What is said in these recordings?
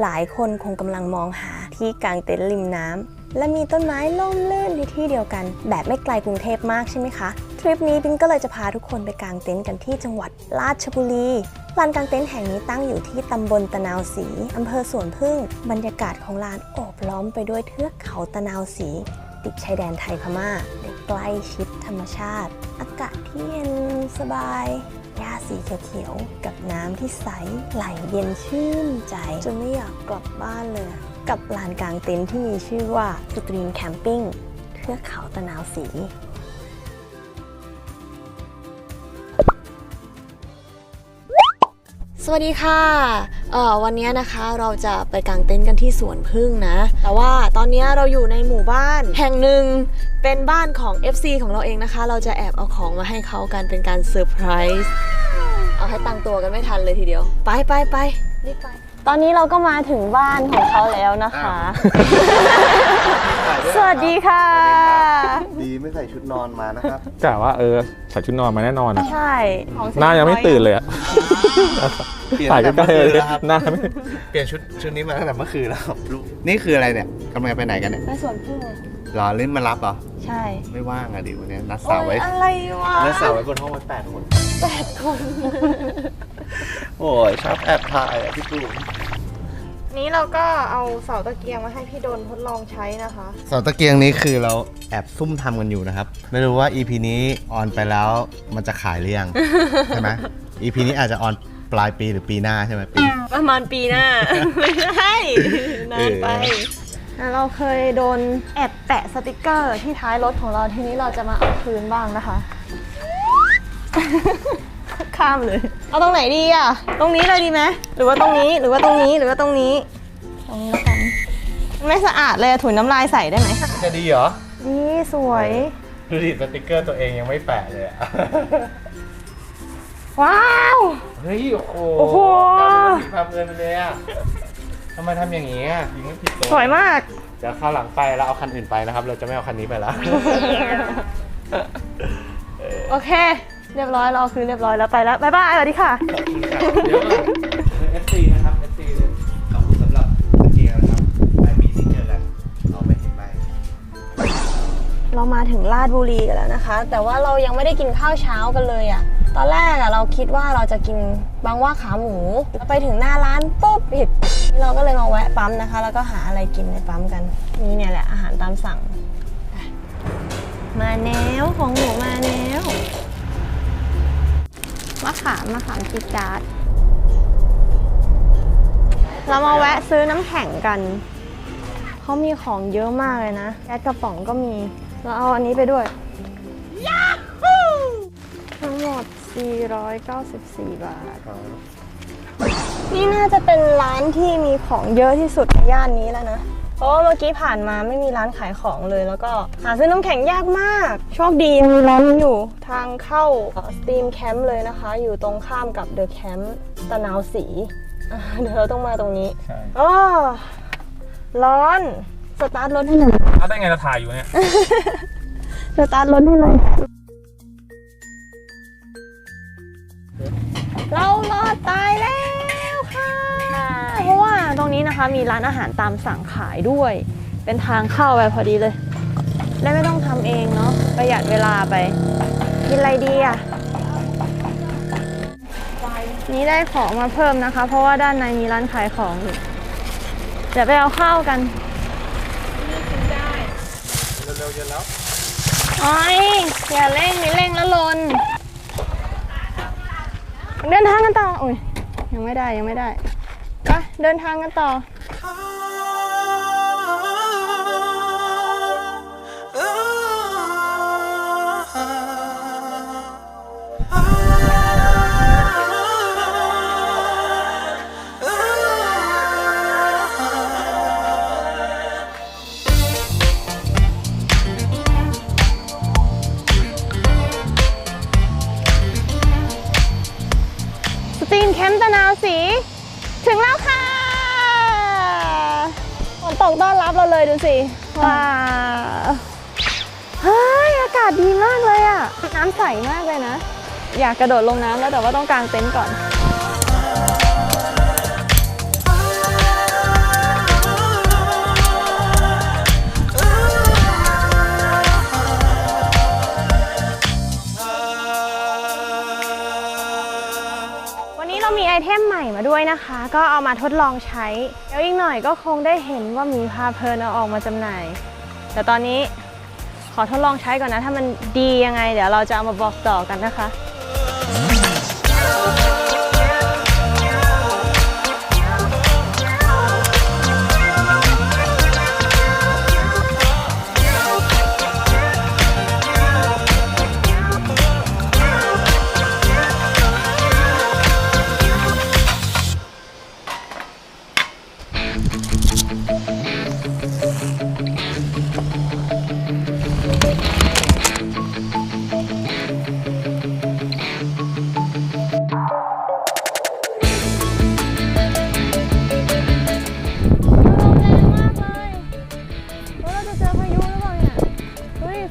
หลายคนคงกำลังมองหาที่กางเต็นท์ริมน้ำและมีต้นไม้ล่มลื่นในที่เดียวกัน แบบไม่ไกลกรุงเทพมากใช่ไหมคะทริปนี้ปิงก็เลยจะพาทุกคนไปกางเต็นท์กันที่จังหวัดราชบุรีลานกางเต็นท์แห่งนี้ตั้งอยู่ที่ตำบลตะนาวศรีอำเภอสวนพึ่ง บรรยากาศของลานโอบล้อมไปด้วยเทือกเขาตะนาวศรีติดชายแดนไทยพม่าได้ใกล้ชิดธรรมชาติ อากาศที่เย็นสบาย หญ้าสีเขียวๆกับน้ำที่ใสไหลเย็นชื่นใจ จนไม่อยากกลับบ้านเลย กับลานกลางเต็นท์ที่มีชื่อว่าสตรีมแคมปิ้งเทือกเขาตะนาวสี สวัสดีค่ะเอ่อวันนี้นะคะเราจะไปกางเต็นท์กันที่สวนพึ่งนะ แต่ว่าตอนนี้เราอยู่ในหมู่บ้านแห่งหนึ่งเป็นบ้านของ FC ของเราเองนะคะ เราจะแอบเอาของมาให้เขากันเป็นการเซอร์ไพรส์เอาให้ตั้งตัวกันไม่ทันเลยทีเดียว ไปไปไปรีบไป ตอนนี้เราก็มาถึงบ้านของเขาแล้วนะคะ สวัสดีค่ะดี ไม่ใส่ชุดนอนมานะครับกะว่าเออใส่ชุดนอนมาแน่นอนอะใช่ของหน้ายังไม่ตื่นเลยอะเปลี่ยนถ่ายตั้งแต่ใกล้ๆเลยเมื่อคืนแล้วครับหน้าไม่เปลี่ยนชุดชุดนี้มาตั้งแต่เมื่อคืนแล้วครับลูกนี่คืออะไรเนี่ยกำลังไปไหนกันเนี่ยไปสวนพึ่งอะรอเล่นมารับเหรอใช่ไม่ว่างอะดิวันนี้นัดโอ๊สาวยไว้อะไรวะนัดสาวไว้บนห้องไว้แปดคน แปดคน โอ้ยชอบแอบถ่ายอะพี่ปูนี้ เราก็เอาเสาตะเกียงมาให้พี่โดนทดลองใช้นะคะ เสาตะเกียงนี้คือเราแอบซุ่มทำกันอยู่นะครับ ไม่รู้ว่า EP นี้ออนไปแล้วมันจะขายหรือยัง ใช่ไหม EP นี้อาจจะออนปลายปีหรือปีหน้าใช่ไหมปี ประมาณปีหน้า ไม่ใช่นานไป เออ เราเคยโดนแอบแปะสติกเกอร์ที่ท้ายรถของเราทีนี้เราจะมาเอาคืนบ้างนะคะ ข้ามเลย เอาตรงไหนดีอะ ตรงนี้เลยดีไหมหรือว่าตรงนี้หรือว่าตรงนี้หรือว่าตรงนี้ ตรงนี้แล้วกันไม่สะอาดเลยอะถุยน้ำลายใส่ได้ไหมจะดีเหรอดีสวยดูดิสติกเกอร์ตัวเองยังไม่แปะเลยอะว้าว เฮ้ยโอ้โหโอ้โหทำเงินไปเลยอะทำไมทำอย่างนี้อะยิงไม่ผิดตัวสวยมากเดี๋ยวข้าวหลังไปแล้วเอาคันอื่นไปนะครับ เราจะไม่เอาคันนี้ไปแล้ว โอเค เรียบร้อยเราคือเรียบร้อยแล้วไปแล้วบ๊ายบายสวัสดีค่ะ ขอบคุณครับ เดี๋ยวก่อนเอฟซีนะครับเอฟซีขอบคุณสำหรับตะเกียงนะครับไปมีที่เจอกันเอาไม่เห็นไปเรามาถึงลาดบุรีกันแล้วนะคะ แต่ว่าเรายังไม่ได้กินข้าวเช้ากันเลยอะ่ะ ตอนแรกอะ่ะเราคิดว่าเราจะกินบางว่าขาหมูไปถึงหน้าร้านปุ๊บผิด เราก็เลยมาแวะปั๊มนะคะ แล้วก็หาอะไรกินในปั๊มกัน นี่เนี่ยแหละอาหารตามสั่งไปมาแล้วของหมูมาแล้ว มะขามมะขามจิจาร์ดเรามาแวะซื้อน้ำแข็งกัน เขามีของเยอะมากเลยนะแก๊สกระป๋องก็มี เราเอาอันนี้ไปด้วย ทั้งหมด 494 บาท นี่น่าจะเป็นร้านที่มีของเยอะที่สุดในย่านนี้แล้วนะ เพราะว่าเมื่อกี้ผ่านมาไม่มีร้านขายของเลย แล้วก็หาซื้อน้ำแข็งยากมาก โชคดีมีร้านนี้อยู่ทางเข้าสตรีมแคมป์เลยนะคะ อยู่ตรงข้ามกับเดอะแคมป์ตะนาวสีอะเดี๋ยวเราต้องมาตรงนี้ใช่อ๋อร้อน สตาร์ทรถให้หน่อยถ้าได้ไงเราถ่ายอยู่เนี่ย สตาร์ทรถให้หน่อย นี้นะคะมีร้านอาหารตามสั่งขายด้วย เป็นทางเข้าไปพอดีเลย และไม่ต้องทำเองเนาะประหยัดเวลาไปกินอะไรดีอะนี่ได้ของมาเพิ่มนะคะ เพราะว่าด้านในมีร้านขายของอยู่เดี๋ยวไปเอาข้าวกันเร็วๆเย็นแล้วโอ้ยอย่าเร่งนี่เร่งแล้วลน เดินทางกันต่ออุ้ยยังไม่ได้ยังไม่ได้ ไปเดินทางกันต่อ กต้อนรับเราเลยดูสิ ว้าวเฮ้ยอากาศดีมากเลยอะน้ำใสมากเลยนะ อยากกระโดดลงน้ำแล้วแต่ว่าต้องกางเต็นท์ก่อน เรามีไอเทมใหม่มาด้วยนะคะ ก็เอามาทดลองใช้ เดี๋ยวอีกหน่อยก็คงได้เห็นว่ามีพาเพลินเอาออกมาจำหน่าย แต่ตอนนี้ขอทดลองใช้ก่อนนะ ถ้ามันดียังไง เดี๋ยวเราจะเอามาบอกต่อกันนะคะ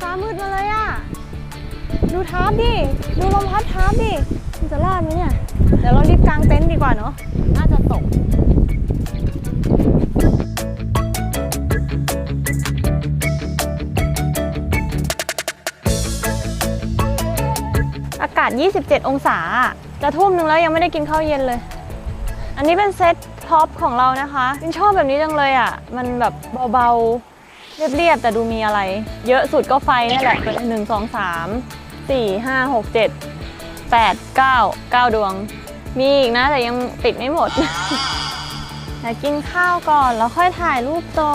ฟ้ามืดมาเลยอะดูทับดิ ดูลมพัดทับดิมันจะรอดไหมเนี่ย เดี๋ยวเรารีบกางเต็นท์ดีกว่าเนาะ น่าจะตกอากาศ 27 องศา จะทุ่มหนึ่งแล้วยังไม่ได้กินข้าวเย็นเลย อันนี้เป็นเซตท็อปของเรานะคะลินชอบแบบนี้จังเลยอะ มันแบบเบาๆ เรียบๆแต่ดูมีอะไร เยอะสุดก็ไฟนี่แหละเป็นหนึ่งสองสามสี่ห้าหกเจ็ดแปดเก้าเก้าดวง มีอีกนะแต่ยังปิดไม่หมดแต่กินข้าวก่อนแล้วค่อยถ่ายรูปต่อ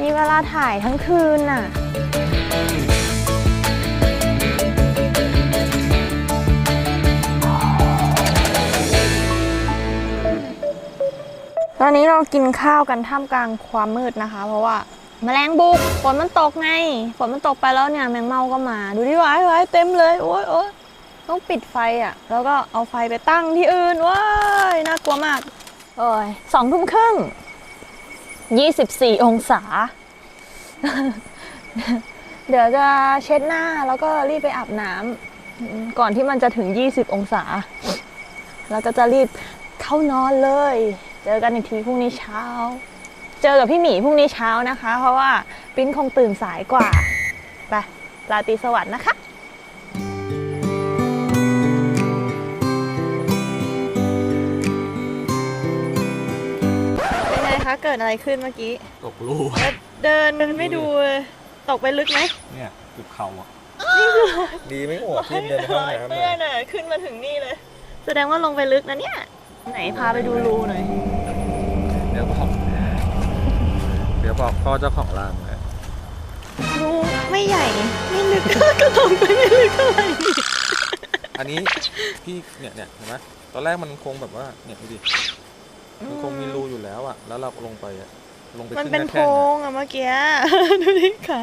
มีเวลาถ่ายทั้งคืนน่ะ ตอนนี้เรากินข้าวกันท่ามกลางความมืดนะคะ เพราะว่าแมลงบุกฝนมันตกไงฝนมันตกไปแล้วเนี่ยแมงเม่าก็มา ดูดิวายวายเต็มเลยโอ๊ยโอ๊ยต้องปิดไฟอะ แล้วก็เอาไฟไปตั้งที่อื่นว้ายน่ากลัวมากโอ้ยสองทุ่มครึ่งยี่สิบสี่องศา เดี๋ยวจะเช็ดหน้าแล้วก็รีบไปอาบน้ำก่อนที่มันจะถึง20องศา แล้วก็จะรีบเข้านอนเลย เจอกันอีกทีพรุ่งนี้เช้า เจอกับพี่หมีพรุ่งนี้เช้านะคะ เพราะว่าปิ้นคงตื่นสายกว่า ไปราตรีสวัสดิ์นะคะเป็นไงคะเกิดอะไรขึ้นเมื่อกี้ ตกลูกเดินไม่ดูเลยตกไปลึกไหมเนี่ยจุดเข่าอะดีไม่อวดที่เดินเข้าน้ำเพื่อนน่ะขึ้นมาถึงนี่เลย แสดงว่าลงไปลึกนะเนี่ย ไหนพาไปดูรูหน่อย เดี๋ยวบอกเดี๋ยวบอกพ่อเจ้าของร้านนะรูไม่ใหญ่ ไม่ลึก ก็ลงไปไม่ลึกเท่าไหร่อันนี้พี่เนี่ยเนี่ยเห็นไหมตอนแรกมันคงแบบว่าเนี่ยดูดิมันคงมีรูอยู่แล้วอะแล้วเราลงไปอะลงไปมันขึ้เป็นหาโพรงอะเมื่อกี้ดูดิค่ะ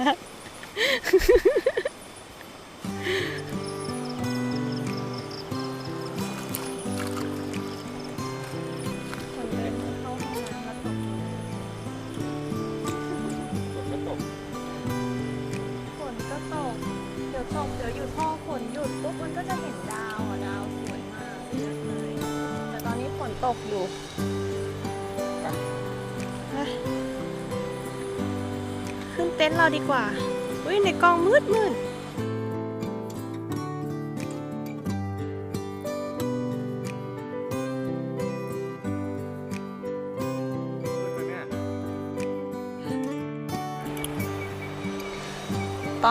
ดปุ๊บมันก็จะเห็นดาวอะดาวสวยมากเลยแต่ตอนนี้ฝนตกอยู่ขึ้นเต็นท์เราดีกว่า อุ้ยในกองมืดมืด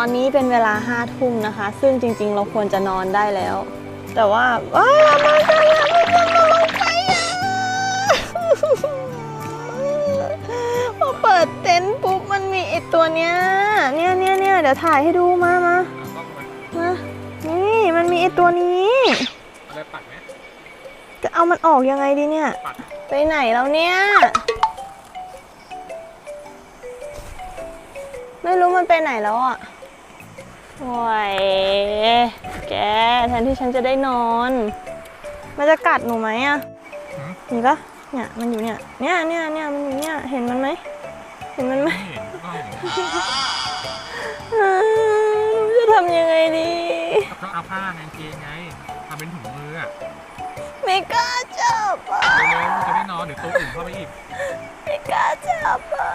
อนนี้เป็นเวลาห้าทุ่มนะคะ ซึ่งจริง ๆ เราควรจะนอนได้แล้ว แต่ว่าว้าวมาใครอะมาใครอะพอเปิดเต็นท์ปุ๊บมันมีไอตัวเนี้ยเนี่ยเนี่ยเนี่ยเดี๋ยวถ่ายให้ดูมามามานี่มันมีไอตัวนี้จะเอามันออกยังไงดีเนี่ย ไปไหนแล้วเนี่ย ไม่รู้มันไปไหนแล้วอะ โอ้ยแกแทนที่ฉันจะได้นอน มันจะกัดหนูไหมอะนี่ปะเนี่ยมันอยู่เนี่ยเนี่ยเนี่ยเนี่ยมันอยู่เนี่ยเห็นมันไหมเห็นมันไหมเห็นก็เห็นอืมจะทำยังไงดีต้องเอาผ้าไงเกงไงทำเป็นถุงมืออะไม่กล้าจับอะเร็วๆจะได้นอนเดี๋ยวตัวอื่นเข้าไปอีกไม่กล้าจับอะ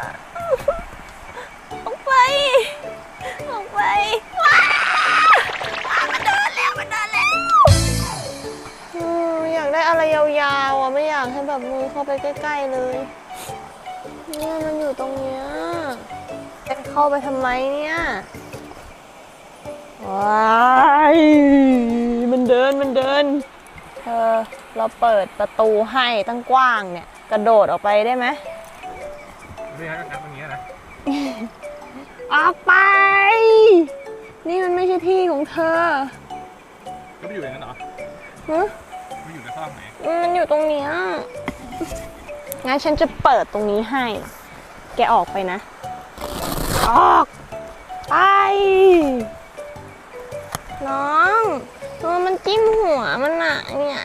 ออกไปออกไปว้าวว้าว มันเดินแล้วมันเดินแล้วโอ้ยากให้แบบมือเข้าไปใกล้ๆเลยเนี่ยมันอยู่ตรงเนี้ยจะเข้าไปทำไมเนี่ยว้ายมันเดินมันเดินเธอเราเปิดประตูให้ตั้งกว้างเนี่ย กระโดดออกไปได้ไหมไม่งั้นก็งับอย่างเงี้ยนะออกไป นี่มันไม่ใช่ที่ของเธอ ก็ไปอยู่อย่างนั้นเหรอฮะไปอยู่ในซอกไหนมันอยู่ตรงเนี้ยงั้นฉันจะเปิดตรงนี้ให้ แกออกไปนะ ออกไป น้องตัวมันจิ้มหัวมันอะเนี่ย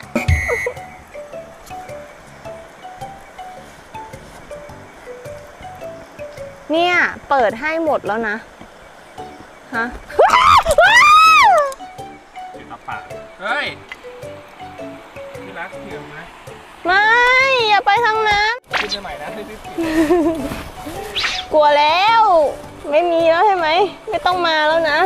เนี่ย เปิดให้หมดแล้วนะ ฮะ เฮ้ยพี่รักเทียมนะไม่ อย่าไปทางนั้น ขึ้นไปใหม่นะรีบๆปิดกลัวแล้ว ไม่มีแล้วใช่ไหม ไม่ต้องมาแล้วนะ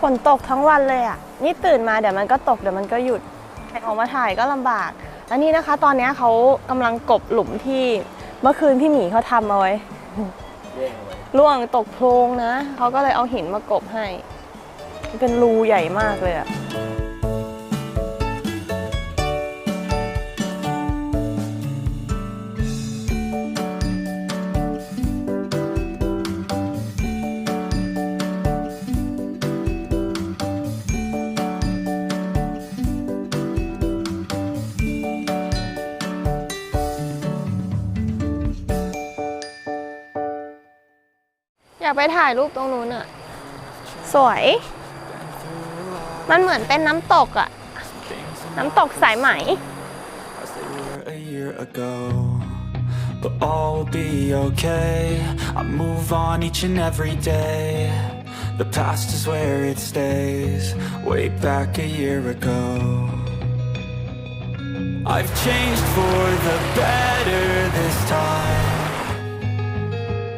ฝนตกทั้งวันเลยอะ นี่ตื่นมาเดี๋ยวมันก็ตกเดี๋ยวมันก็หยุดแต่ออกมาถ่ายก็ลำบาก แล้วนี่นะคะ ตอนนี้เขากำลังกบหลุมที่เมื่อคืนพี่หมีเขาทำเอาไว้ล่วงตกโพรงนะ เขาก็เลยเอาหินมากบให้ เป็นรูใหญ่มากเลยอะากไปถ่ายรูปตรงนู้นอะสวย มันเหมือนเป็นน้ำตกอะน้ำตกสายไหม as they were a year ago. But all will be okay. I move on each and every day. The past is where it stays. Way back a year ago. I've changed for the better this time.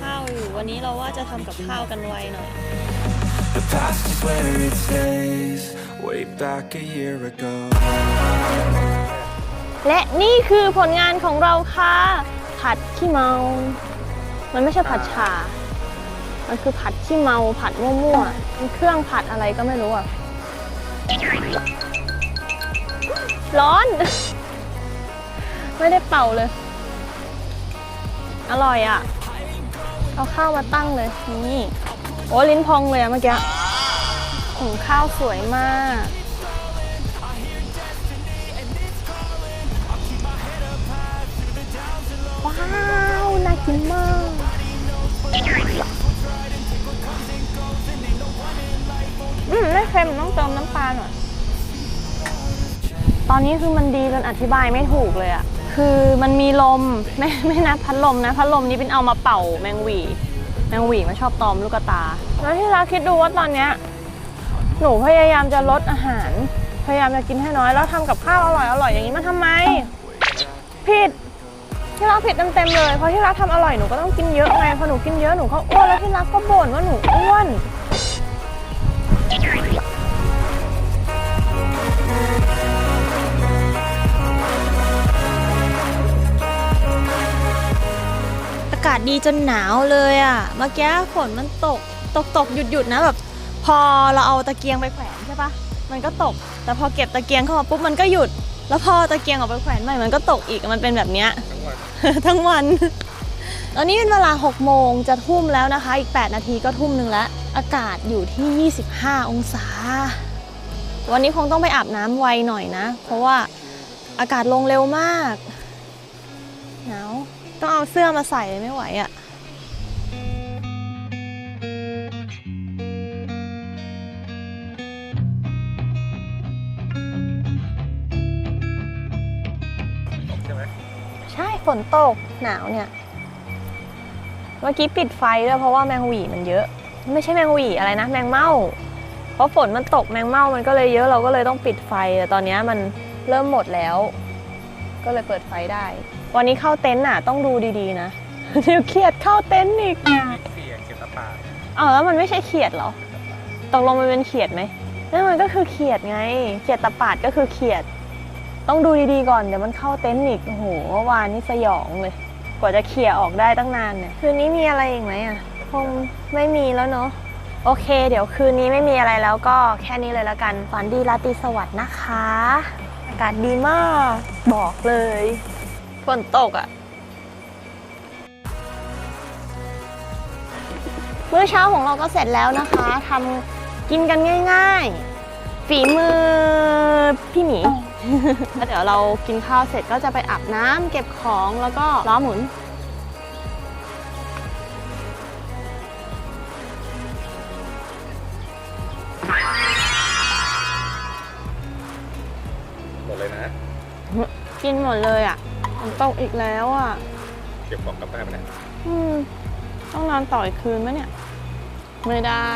ข้าวอยู่ วันนี้เราว่าจะทำกับข้าวกันไวหน่อย the past is where it stays. Way back a year ago. และนี่คือผลงานของเราค่ะ ผัดขี้เมา มันไม่ใช่ผัดชามันคือผัดขี้เมา ผัดมั่วๆเป็นเครื่องผัดอะไรก็ไม่รู้อะ ร้อน ไม่ได้เป่าเลย อร่อยอะ เอาข้าวมาตั้งเลยนี่โอ้ลิ้นพองเลยอะเมื่อกี้หุงข้าวสวยมาก ว้าวน่ากินมาก อืมไม่เค็มต้องเติมน้ำปลาหน่อย ตอนนี้คือมันดีจนอธิบายไม่ถูกเลยอะ คือมันมีลมไม่ไม่นับพัดลมนะพัดลมนี้เป็นเอามาเป่าแมงหวี แมงหวีมันชอบตอมลูกตา แล้วที่เราคิดดูว่าตอนเนี้ยหนูพยายามจะลดอาหาร พยายามจะกินให้น้อยแล้วทำกับข้าวอร่อยอร่อยอย่างนี้มันทำไม ผิดที่รักผิดเต็มๆเลยเพราะที่รักทำอร่อยหนูก็ต้องกินเยอะไงพอหนูกินเยอะหนูก็อ้วนแล้วที่รักก็บ่นว่าหนูอ้วนากาศดีจนหนาวเลยอะเมื่อกี้ฝนมันตกตกตกหยุดหยุดนะแบบพอเราเอาตะเกียงไปแขวนใช่ปะมันก็ตก แต่พอเก็บตะเกียงเข้ามาปุ๊บมันก็หยุด แล้วพอตะเกียงออกไปแขวนใหม่มันก็ตกอีกมันเป็นแบบเนี้ยทั้งวันตอนนี้เป็นเวลา 6 โมงจะทุ่มแล้วนะคะ อีก 8 นาทีก็ทุ่มหนึ่งแล้ว อากาศอยู่ที่ 25 องศา วันนี้คงต้องไปอาบน้ำไวหน่อยนะ เพราะว่าอากาศลงเร็วมาก ต้องเอาเสื้อมาใส่ไม่ไหวอะ่ะใช่ไหมใช่ฝนตกหนาวเนี่ย เมื่อกี้ปิดไฟด้วยเพราะว่าแมงหวีมันเยอะ ไม่ใช่แมงหวีอะไรนะ แมงเม่าเพราะฝนมันตกแมงเม่ามันก็เลยเยอะเราก็เลยต้องปิดไฟแต่ตอนนี้มันเริ่มหมดแล้ว ก็เลยเปิดไฟได้ วันนี้เข้าเต็นท์น่ะต้องดูดีๆนะเดี๋ยวเครียดเข้าเต็นท์อีกเสียงเก็บตะปาดอ้าวแล้วมันไม่ใช่เขียดเหรอตกลงมันเป็นเขียดไหมนั่นมันก็คือเขียดไง เขียดตะปาดก็คือเขียด ต้องดูดีๆก่อนเดี๋ยวมันเข้าเต็นท์อีกโอ้โหเมื่อวานนี่สยองเลย กว่าจะเคลียร์ออกได้ตั้งนานเนี่ยคืนนี้มีอะไรอีกไหมอะคงไม่มีแล้วเนาะโอเค เดี๋ยวคืนนี้ไม่มีอะไรแล้วก็แค่นี้เลยแล้วกันฝันดีราตรีสวัสดิ์นะคะอากาศดีมาก บอกเลยฝนตกอะ มื้อเช้าของเราก็เสร็จแล้วนะคะทำกินกันง่าย ๆ ฝีมือพี่หมีแล้วเดี๋ยวเรากินข้าวเสร็จก็จะไปอาบน้ำเก็บของแล้วก็ล้อหมุน กินหมดเลยอะฝนตกอีกแล้วอะ เก็บของกลับได้ไหมเนี่ยอืม ต้องนอนต่ออีกคืนไหมเนี่ย ไม่ได้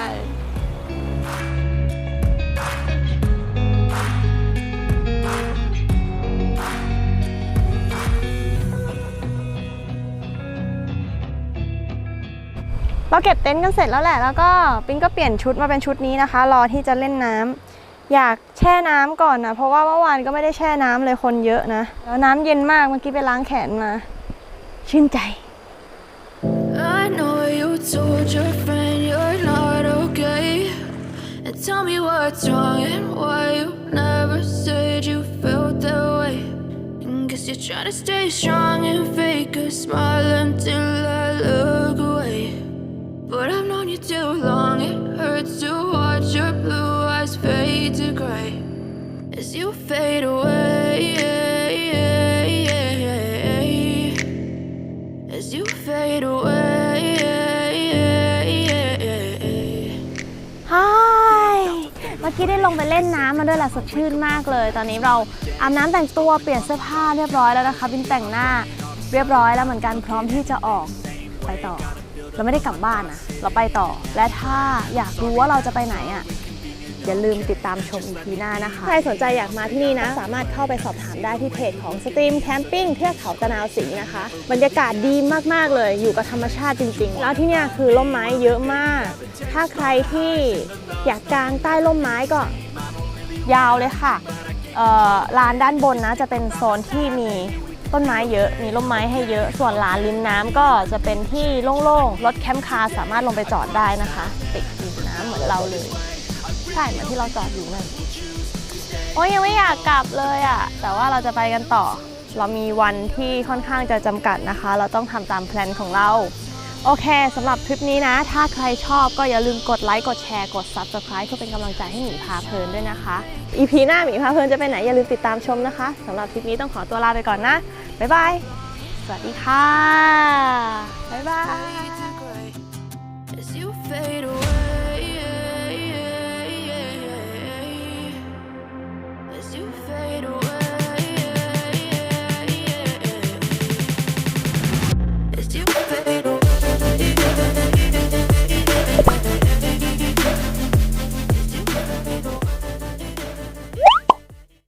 เราเก็บเต็นท์กันเสร็จแล้วแหละ แล้วก็ปิ๊งก็เปลี่ยนชุดมาเป็นชุดนี้นะคะ รอที่จะเล่นน้ำ อยากแช่น้ำก่อนนะเพราะว่าเมื่อวานก็ไม่ได้แช่น้ำเลยคนเยอะนะ แล้วน้ำเย็นมากเมื่อกี้ไปล้างแขนมา ชื่นใจ I know you told your friend you're not okay. And tell me what's wrong and why you never said you felt that way. And guess you're trying to stay strong and fake a smile until I look away. But I've known you too long, it hurts to watch your blue eyes fade to gray as you fade away. As you fade away. ฮายเมื่อกี้ได้ลงไปเล่นน้ำมาด้วยล่ะสดชื่นมากเลย ตอนนี้เราอาบน้ำแต่งตัวเปลี่ยนเสื้อผ้าเรียบร้อยแล้วนะคะบินแต่งหน้าเรียบร้อยแล้วเหมือนกันพร้อมที่จะออกไปต่อ เราไม่ได้กลับบ้านนะเราไปต่อ และถ้าอยากรู้ว่าเราจะไปไหนอะอย่าลืมติดตามชมอีพีหน้านะคะ ใครสนใจอยากมาที่นี่นะ สามารถเข้าไปสอบถามได้ที่เพจของสตรีมแคมปิ้งเทือกเขาตะนาวสิงห์นะคะ บรรยากาศดีมากๆเลย อยู่กับธรรมชาติจริง ๆ แล้วที่นี่คือร่มไม้เยอะมาก ถ้าใครที่อยากกางใต้ร่มไม้ก็ยาวเลยค่ะเออลานด้านบนนะจะเป็นโซนที่มี ต้นไม้เยอะ มีร่มไม้ให้เยอะ ส่วนลานริมน้ำก็จะเป็นที่โล่งๆ รถแคมป์คาร์สามารถลงไปจอดได้นะคะ ติดริมน้ำเหมือนเราเลย ใช่เหมือนที่เราจอดอยู่นั่นโอ้ยยังไม่อยากกลับเลยอะ่ะ แต่ว่าเราจะไปกันต่อ เรามีวันที่ค่อนข้างจะจำกัดนะคะ เราต้องทำตามแพลนของเรา โอเคสำหรับคลิปนี้นะ ถ้าใครชอบก็อย่าลืมกดไลค์ กดแชร์ กด Subscribe เพื่อเป็นกำลังใจให้หมีพาเพลินด้วยนะคะ EP หน้าหมีพาเพลินจะไปไหนอย่าลืมติดตามชมนะคะสำหรับคลิปนี้ต้องขอตัวลาไปก่อนนะ บ๊ายบาย สวัสดีค่ะ บ๊ายบาย